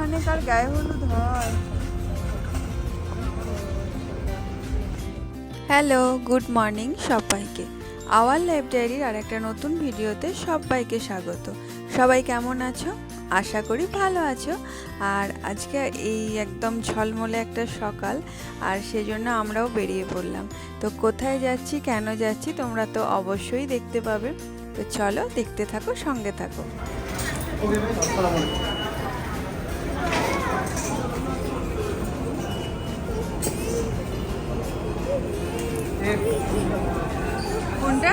এখানে কার গায়ে হলুদ হয়। হ্যালো গুড মর্নিং সবাইকে। আওয়ার লাইফ ডায়েরির আর একটা নতুন ভিডিওতে সবাইকে স্বাগত। সবাই কেমন আছো? আশা করি ভালো আছো। আর আজকে এই একদম ঝলমলে একটা সকাল আর সেজন্য আমরাও বেরিয়ে পড়লাম। তো কোথায় যাচ্ছি কেন যাচ্ছি তোমরা তো অবশ্যই দেখতে পাবে। তো চলো দেখতে থাকো সঙ্গে থাকো। কোনটা?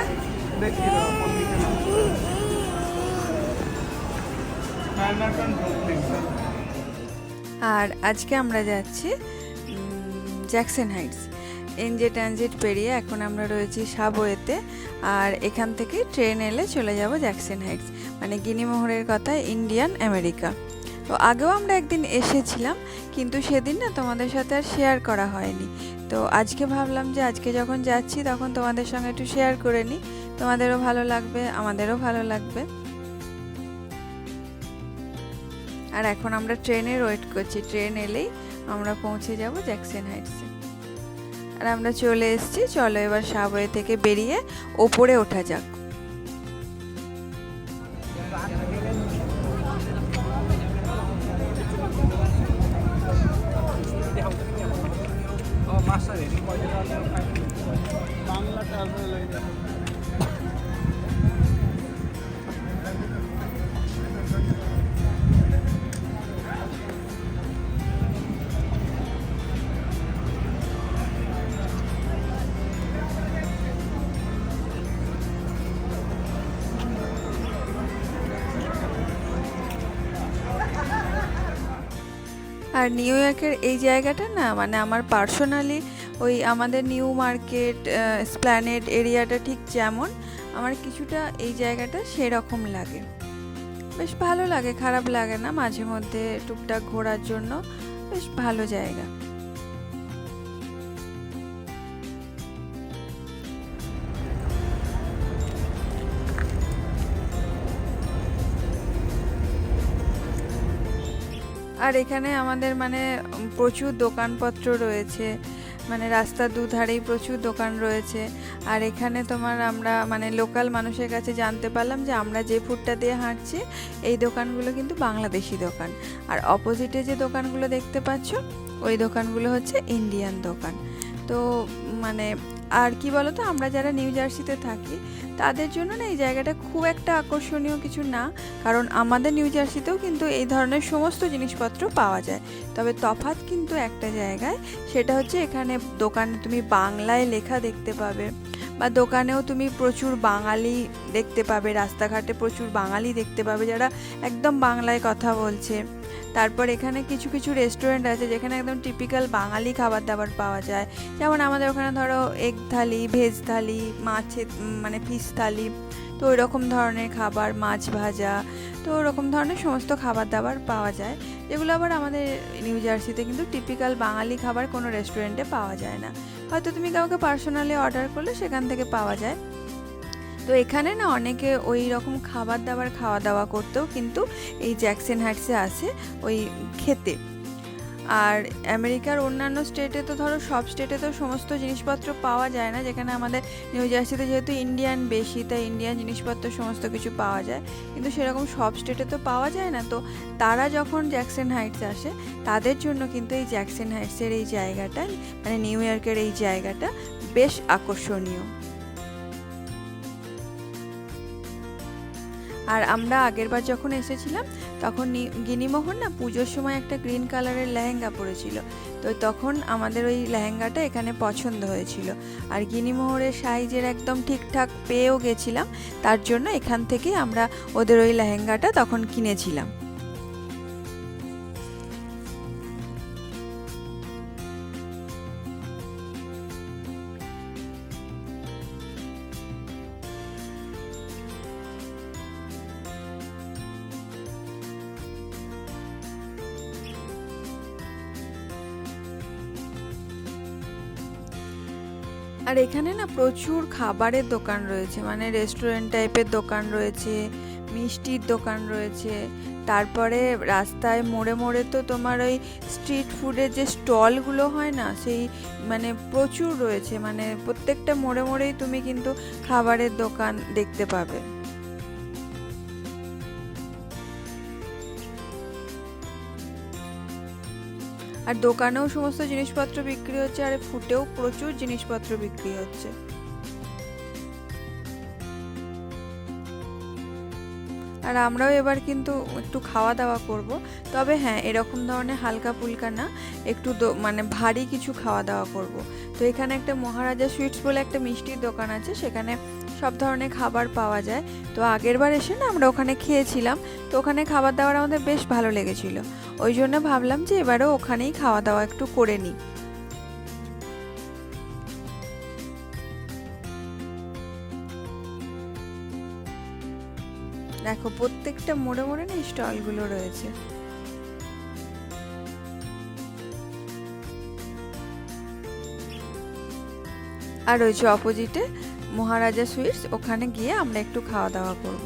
আর আজকে আমরা যাচ্ছি জ্যাকসন হাইটস এনজে ট্রানজিট পেরিয়ে এখন আমরা রয়েছি সাবওয়েতে আর এখান থেকে ট্রেন এলে চলে যাব জ্যাকসন হাইটস মানে গিনিমোহরের কথা ইন্ডিয়ান আমেরিকা তো আগেও আমরা একদিন এসেছিলাম কিন্তু সেদিন না তোমাদের সাথে আর শেয়ার করা হয়নি। তো আজকে ভাবলাম যে আজকে যখন যাচ্ছি তখন তোমাদের সঙ্গে একটু শেয়ার করে নিই। তোমাদেরও ভালো লাগবে, আমাদেরও ভালো লাগবে। আর এখন আমরা ট্রেনের ওয়েট করছি। ট্রেন এলেই আমরা পৌঁছে যাব জ্যাকসন হাইটসে। আর আমরা চলে এসেছি, চলো এবার সাবওয়ে থেকে বেরিয়ে ওপরে ওঠা যাক। ও মাস্টার বাংলাটা আর নিউ ইয়র্কের এই জায়গাটা না মানে আমার পার্সোনালি ওই আমাদের নিউ মার্কেট স্প্ল্যানেড এরিয়াটা ঠিক যেমন, আমার কিছুটা এই জায়গাটা সেরকম লাগে। বেশ ভালো লাগে, খারাপ লাগে না মাঝে মধ্যে টুকটাক ঘোরার জন্য, বেশ ভালো জায়গা। আর এখানে আমাদের মানে প্রচুর দোকানপত্র রয়েছে। মানে রাস্তার দুধারেই প্রচুর দোকান রয়েছে। আর এখানে তোমার আমরা মানে লোকাল মানুষের কাছে জানতে পারলাম যে আমরা যে ফুডটা দিয়ে হাঁটছি, এই দোকানগুলো কিন্তু বাংলাদেশি দোকান। আর অপোজিটে যে দোকানগুলো দেখতে পাচ্ছ, ওই দোকানগুলো হচ্ছে ইন্ডিয়ান দোকান। তো মানে আর কি বলতো, আমরা যারা নিউ জার্সিতে থাকি, তাদের জন্য না এই জায়গাটা খুব একটা আকর্ষণীয় কিছু না। কারণ আমাদের নিউ জার্সিতেও কিন্তু এই ধরনের সমস্ত জিনিসপত্র পাওয়া যায়। তবে তফাৎ কিন্তু একটা জায়গায়, সেটা হচ্ছে এখানে দোকানে তুমি বাংলায় লেখা দেখতে পাবে। বা দোকানেও তুমি প্রচুর বাঙালি দেখতে পাবে, রাস্তাঘাটে প্রচুর বাঙালি দেখতে পাবে যারা একদম বাংলায় কথা বলছে। তারপর এখানে কিছু কিছু রেস্টুরেন্ট আছে যেখানে একদম টিপিক্যাল বাঙালি খাবার দাবার পাওয়া যায়। যেমন আমাদের ওখানে ধরো এগ থালি ভেজ থালি মাছের মানে ফিশ থালি তো ওই রকম ধরনের খাবার, মাছ ভাজা, তো ওরকম ধরনের সমস্ত খাবার দাবার পাওয়া যায়। যেগুলো আবার আমাদের নিউ জার্সিতে কিন্তু টিপিক্যাল বাঙালি খাবার কোনো রেস্টুরেন্টে পাওয়া যায় না। হয়তো তুমি কাউকে পার্সোনালি অর্ডার করলে সেখান থেকে পাওয়া যায়। তো এখানে না অনেকে ওই রকম খাবার দাবার খাওয়া দাওয়া করতেও কিন্তু এই জ্যাকসন হাইটসে আসে ওই খেতে। আর আমেরিকার অন্যান্য স্টেটে তো ধরো সব স্টেটে তো সমস্ত জিনিসপত্র পাওয়া যায় না, যেখানে আমাদের নিউ জার্সিতে যেহেতু ইন্ডিয়ান বেশি, তাই ইন্ডিয়ান জিনিসপত্র সমস্ত কিছু পাওয়া যায়। কিন্তু সেরকম সব স্টেটে তো পাওয়া যায় না, তো তারা যখন জ্যাকসন হাইটস আসে, তাদের জন্য কিন্তু এই জ্যাকসন হাইটসের এই জায়গাটা মানে নিউ ইয়র্কের এই জায়গাটা বেশ আকর্ষণীয়। আর আমরা আগেরবার যখন এসেছিলাম, তখন গিনিমোহন না পুজোর সময় একটা গ্রিন কালারের লেহেঙ্গা পরেছিল। তো তখন আমাদের ওই লেহেঙ্গাটা এখানে পছন্দ হয়েছিল। আর গিনিমোহরের সাইজের একদম ঠিকঠাক পেয়েও গেছিলাম। তার জন্য এখান থেকে আমরা ওদের ওই লেহেঙ্গাটা তখন কিনেছিলাম। আর এখানে না প্রচুর খাবারের দোকান রয়েছে মানে রেস্টুরেন্ট টাইপের দোকান রয়েছে, মিষ্টির দোকান রয়েছে। তারপরে রাস্তায় মোড়ে মোড়ে তো তোমার ওই স্ট্রিট ফুডের যে স্টলগুলো হয় না, সেই মানে প্রচুর রয়েছে মানে প্রত্যেকটা মোড়ে মোড়েই তুমি কিন্তু খাবারের দোকান দেখতে পাবে। আর দোকানেও সমস্ত জিনিসপত্র বিক্রি হচ্ছে আর ফুটেও প্রচুর জিনিসপত্র বিক্রি হচ্ছে। আর আমরাও এবার কিন্তু একটু খাওয়া দাওয়া করব। তবে হ্যাঁ এরকম ধরনের হালকা ফুলকা না, একটু মানে ভারী কিছু খাওয়া দাওয়া করব। তো এখানে একটা মহারাজা সুইটস বলে একটা মিষ্টির দোকান আছে, সেখানে সব ধরনের খাবার পাওয়া যায়। তো আগের বার এসে না আমরা ওখানে খেয়েছিলাম, তো ওখানে খাবার দাবার আমাদের বেশ ভালো লেগেছিল। ওই জন্য ভাবলাম যে এবারও ওখানেই খাওয়া দাওয়া একটু করে নিই। দেখো, প্রত্যেকটা মোড়ে মোড়ে না স্টলগুলো রয়েছে। আর রয়েছে অপোজিটে মহারাজা সুইটস ওখানে গিয়ে আমরা একটু খাওয়া দাওয়া করব।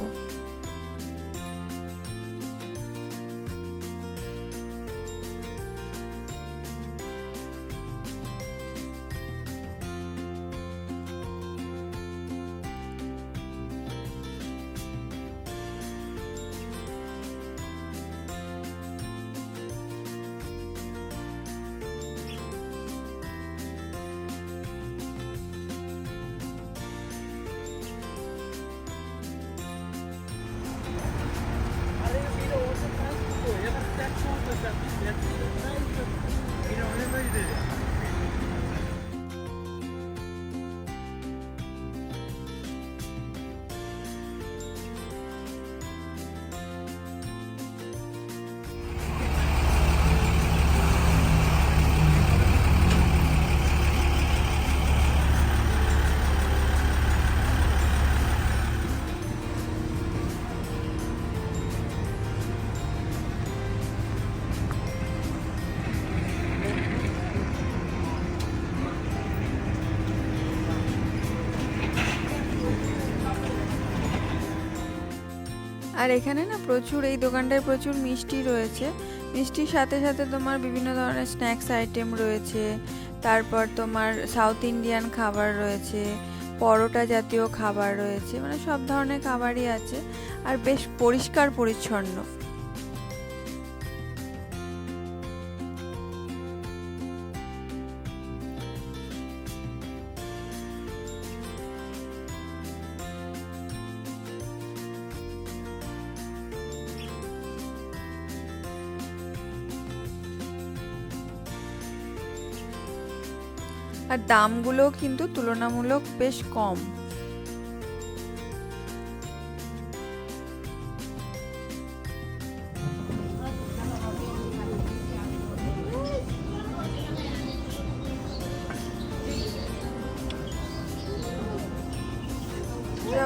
আর এখানে না প্রচুর, এই দোকানটায় প্রচুর মিষ্টি রয়েছে। মিষ্টির সাথে সাথে তোমার বিভিন্ন ধরনের স্ন্যাক্স আইটেম রয়েছে। তারপর তোমার সাউথ ইন্ডিয়ান খাবার রয়েছে, পরোটা জাতীয় খাবার রয়েছে মানে সব ধরনের খাবারই আছে। আর বেশ পরিষ্কার পরিচ্ছন্ন। আর দামগুলো কিন্তু তুলনামূলক বেশ কম।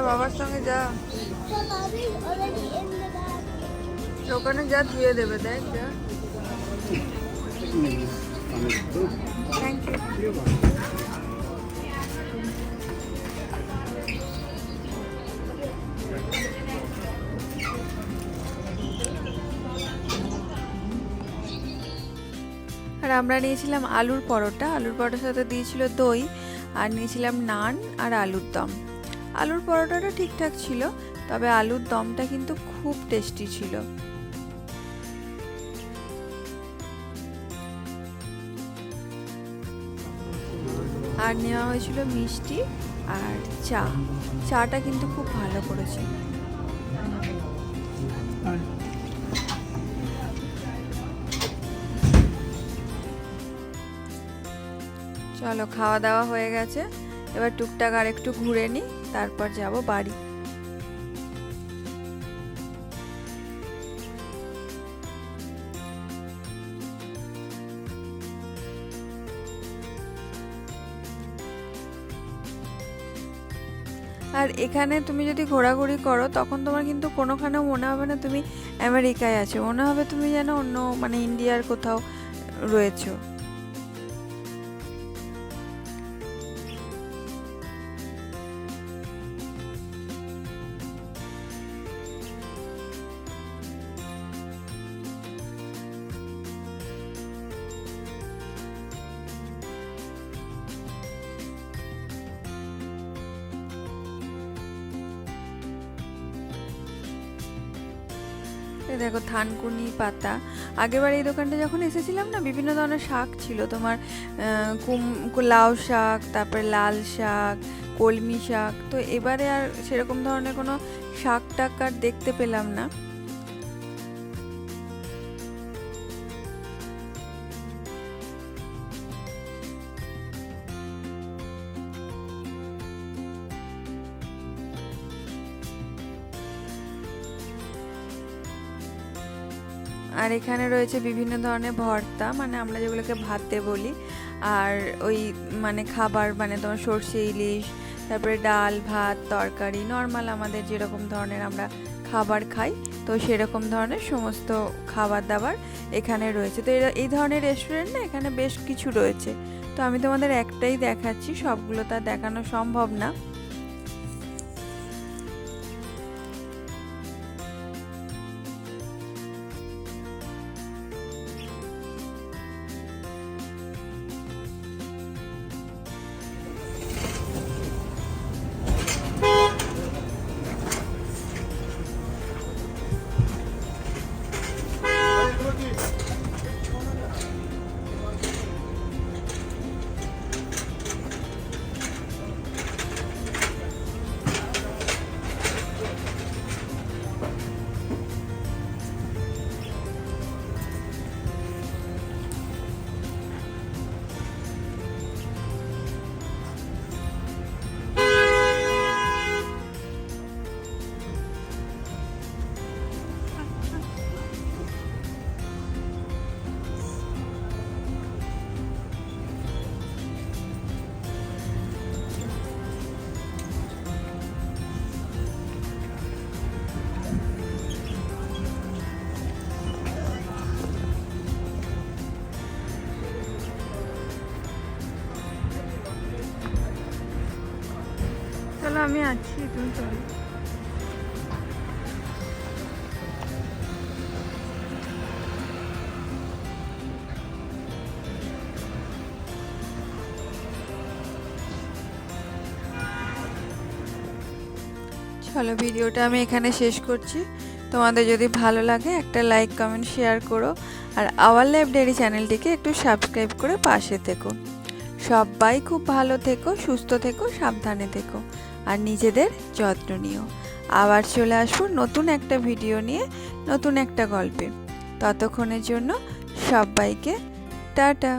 বাবার সঙ্গে যা। দোকানে যা ধুয়ে দেবে, দেখ যা। আর আমরা নিয়েছিলাম আলুর পরোটা। আলুর পরোটার সাথে দিয়েছিল দই, আর নিয়েছিলাম নান আর আলুর দম। আলুর পরোটাটা ঠিকঠাক ছিল, তবে আলুর দমটা কিন্তু খুব টেস্টি ছিল। আর নেওয়া হয়েছিল মিষ্টি আর চা। চাটা কিন্তু খুব ভালো করেছে। চলো, খাওয়া দাওয়া হয়ে গেছে। এবার টুকটাক আর একটু ঘুরে নিই, তারপর যাব বাড়ি। আর এখানে তুমি যদি ঘোরাঘুরি করো, তখন তোমার কিন্তু কোনোখানেও মনে হবে না তুমি আমেরিকায় আছো। মনে হবে তুমি যেন অন্য মানে ইন্ডিয়ার কোথাও রয়েছো। দেখো, থানকুনি পাতা। আগেরবার এই দোকানটা যখন এসেছিলাম না, বিভিন্ন ধরনের শাক ছিল। তোমার কুম, লাউ শাক, তারপরে লাল শাক, কলমি শাক। তো এবারে আর সেরকম ধরনের কোনো শাক টাক আর দেখতে পেলাম না। আর এখানে রয়েছে বিভিন্ন ধরনের ভর্তা মানে আমরা যেগুলোকে ভাতে বলি। আর ওই মানে খাবার মানে তোমার সর্ষে, ইলিশ, তারপরে ডাল, ভাত, তরকারি, নর্মাল আমাদের যেরকম ধরনের আমরা খাবার খাই, তো সেরকম ধরনের সমস্ত খাবার দাবার এখানে রয়েছে। তো এই ধরনের রেস্টুরেন্ট না এখানে বেশ কিছু রয়েছে। তো আমি তোমাদের একটাই দেখাচ্ছি, সবগুলো তা দেখানো সম্ভব না। আমি আছি, তুমি চলো। চলো, ভিডিওটা আমি এখানে শেষ করছি। তোমাদের যদি ভালো লাগে, একটা লাইক কমেন্ট শেয়ার করো। আর আওয়ার লাইফ ডেয়ারি চ্যানেলটিকে একটু সাবস্ক্রাইব করে পাশে থেকো। সবাই খুব ভালো থেকো, সুস্থ থেকো, সাবধানে থেকো। আর নিজেদের যত্ন নিও। আবার চলে আসব নতুন একটা ভিডিও নিয়ে, নতুন একটা গল্পে। ততক্ষণের জন্য সবাইকে টাটা।